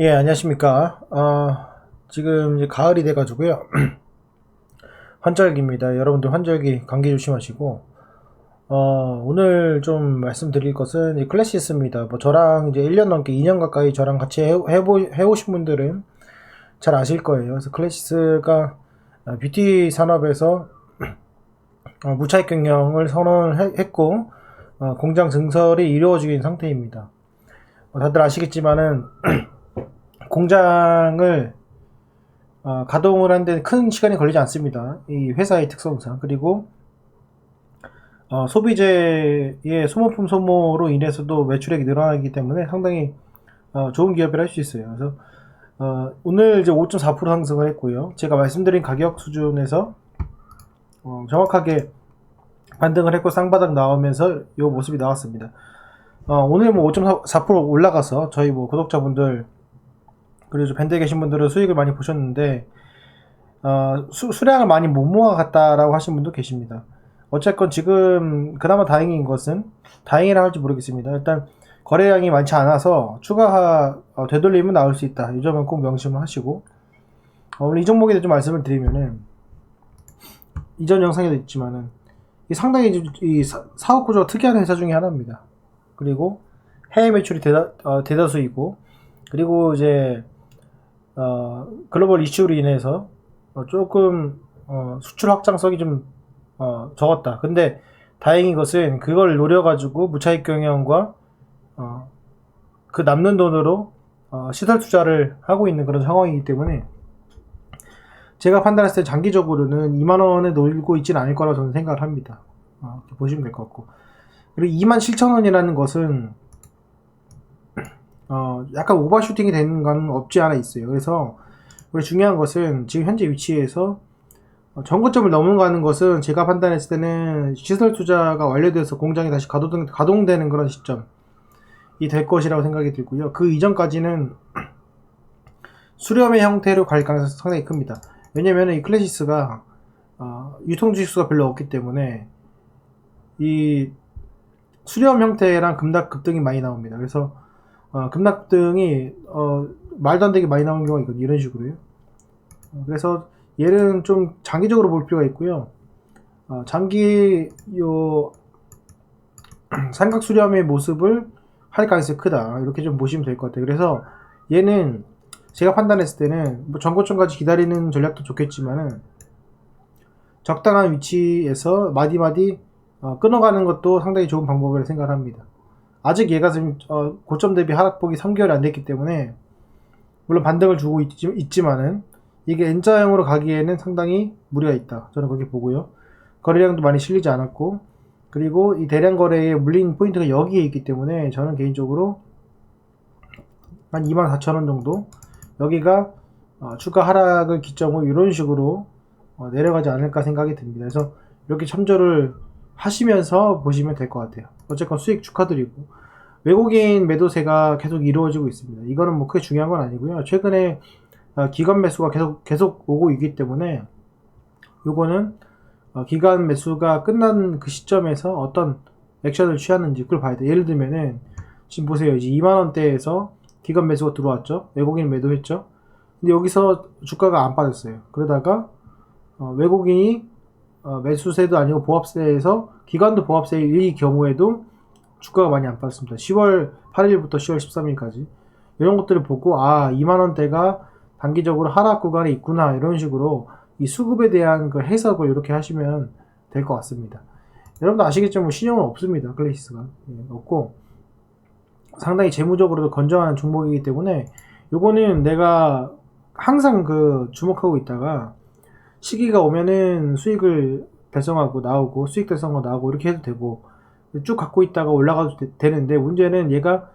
예, 안녕하십니까. 어, 지금 이제 가을이 돼가지고요. 환절기입니다. 여러분들 환절기 감기 조심하시고, 어, 오늘 좀 말씀드릴 것은 이 클래시스입니다. 뭐 저랑 이제 1년 넘게 2년 가까이 저랑 같이 해, 해보, 해오신 분들은 잘 아실 거예요. 그래서 클래시스가 어, 뷰티 산업에서 어, 무차익 경영을 선언했고, 어, 공장 증설이 이루어지고 있는 상태입니다. 어, 다들 아시겠지만은, 공장을 어, 가동을 하는데 큰 시간이 걸리지 않습니다. 이 회사의 특성상 그리고 어, 소비재의 소모품 소모로 인해서도 매출액이 늘어나기 때문에 상당히 어, 좋은 기업이라 할 수 있어요. 그래서 어, 오늘 이제 5.4% 상승을 했고요. 제가 말씀드린 가격 수준에서 어, 정확하게 반등을 했고 쌍바닥 나오면서 이 모습이 나왔습니다. 어, 오늘 뭐 5.4% 올라가서 저희 뭐 구독자분들 그리고 밴드에 계신 분들은 수익을 많이 보셨는데 어, 수, 수량을 많이 못 모아갔다라고 하신 분도 계십니다. 어쨌건 지금 그나마 다행인 것은 다행이라 할지 모르겠습니다. 일단 거래량이 많지 않아서 추가 어, 되돌림은 나올 수 있다. 이 점은 꼭 명심을 하시고 어, 오늘 이 종목에 대해 좀 말씀을 드리면은 이전 영상에도 있지만은 이 상당히 이 사, 사업 구조가 특이한 회사 중에 하나입니다. 그리고 해외 매출이 대다, 어, 대다수이고 그리고 이제 어, 글로벌 이슈로 인해서 어, 조금 어, 수출 확장성이 좀 어, 적었다. 근데 다행인 것은 그걸 노려가지고 무차익 경영과 어, 그 남는 돈으로 어, 시설 투자를 하고 있는 그런 상황이기 때문에 제가 판단했을 때 장기적으로는 2만 원에 놀고 있지는 않을 거라고 저는 생각을 합니다. 어, 보시면 될 것 같고 그리고 2만 7천 원이라는 것은 어, 약간 오버슈팅이 되는 건 없지 않아 있어요. 그래서 우리 중요한 것은 지금 현재 위치에서 어, 전고점을 넘어가는 것은 제가 판단했을 때는 시설 투자가 완료돼서 공장이 다시 가동, 가동되는 그런 시점이 될 것이라고 생각이 들고요. 그 이전까지는 수렴의 형태로 갈 가능성이 상당히 큽니다. 왜냐면 이 클래시스가 어, 유통 주식수가 별로 없기 때문에 이 수렴 형태랑 급락 급등이 많이 나옵니다. 그래서 어, 급락등이 어, 말도 안 되게 많이 나오는 경우가 있거든요. 이런 식으로요. 어, 그래서 얘는 좀 장기적으로 볼 필요가 있고요. 어, 장기 요 삼각 수렴의 모습을 할 가능성이 크다. 이렇게 좀 보시면 될 것 같아요. 그래서 얘는 제가 판단했을 때는 뭐 전고점까지 기다리는 전략도 좋겠지만은 적당한 위치에서 마디마디 어, 끊어가는 것도 상당히 좋은 방법이라고 생각합니다. 아직 얘가 지금 어, 고점 대비 하락폭이 3개월이 안 됐기 때문에 물론 반등을 주고 있 지, 만은 이게 N자형으로 가기에는 상당히 무리가 있다. 저는 그렇게 보고요. 거래량도 많이 실리지 않았고 그리고 이 대량 거래에 물린 포인트가 여기에 있기 때문에 저는 개인적으로 한 24,000원 정도 여기가 어, 추가 하락을 기점으로 이런 식으로 어, 내려가지 않을까 생각이 듭니다. 그래서 이렇게 참조를 하시면서 보시면 될 것 같아요. 어쨌건 수익 축하드리고 외국인 매도세가 계속 이루어지고 있습니다. 이거는 뭐 크게 중요한 건 아니고요. 최근에 어, 기관 매수가 계속 계속 오고 있기 때문에 요거는 어, 기관 매수가 끝난 그 시점에서 어떤 액션을 취하는지 그걸 봐야 돼. 예를 들면은 지금 보세요. 이제 2만 원대에서 기관 매수가 들어왔죠. 외국인 매도했죠. 근데 여기서 주가가 안 빠졌어요. 그러다가 어, 외국인이 어, 매수세도 아니고 보합세에서 기관도 보합세의 경우에도 주가가 많이 안 빠졌습니다. 10월 8일부터 10월 13일까지 이런 것들을 보고 아 2만 원대가 단기적으로 하락 구간에 있구나 이런 식으로 이 수급에 대한 그 해석을 이렇게 하시면 될 것 같습니다. 여러분도 아시겠지만 뭐 신용은 없습니다. 클래시스가 예, 없고 상당히 재무적으로도 건전한 종목이기 때문에 요거는 내가 항상 그 주목하고 있다가 시기가 오면은 수익을 달성하고 나오고 수익 달성하고 나오고 이렇게 해도 되고 쭉 갖고 있다가 올라가도 되, 는데 문제는 얘가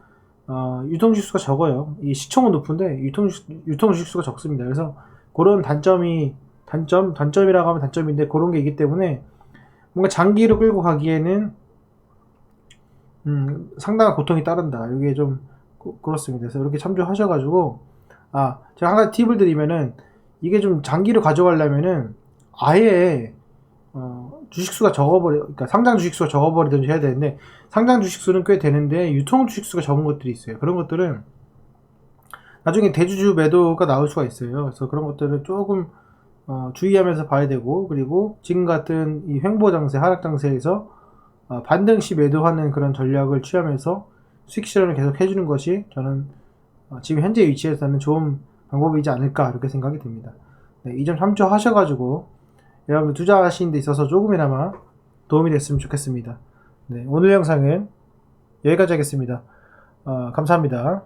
어, 유통주식수가 적어요. 이 시총은 높은데 유통주식, 유통주식수가 적습니다. 그래서 그런 단점이 단점 단점이라고 하면 단점인데 그런 게 있기 때문에 뭔가 장기로 끌고 가기에는 음, 상당한 고통이 따른다. 이게 좀 그렇습니다. 그래서 이렇게 참조하셔가지고 아 제가 한 가지 팁을 드리면은 이게 좀 장기로 가져가려면은 아예 어, 주식수가 적어버려, 그러니까 상장 주식수가 적어버리든지 해야 되는데 상장 주식수는 꽤 되는데 유통 주식수가 적은 것들이 있어요. 그런 것들은 나중에 대주주 매도가 나올 수가 있어요. 그래서 그런 것들을 조금 어, 주의하면서 봐야 되고 그리고 지금 같은 이 횡보 장세, 하락 장세에서 어, 반등 시 매도하는 그런 전략을 취하면서 수익 실현을 계속 해주는 것이 저는 어, 지금 현재 위치에서는 좋은 방법이지 않을까 이렇게 생각이 듭니다. 네, 이점 참조하셔가지고 여러분들 투자하시는 데 있어서 조금이나마 도움이 됐으면 좋겠습니다. 네, 오늘 영상은 여기까지 하겠습니다. 어, 감사합니다.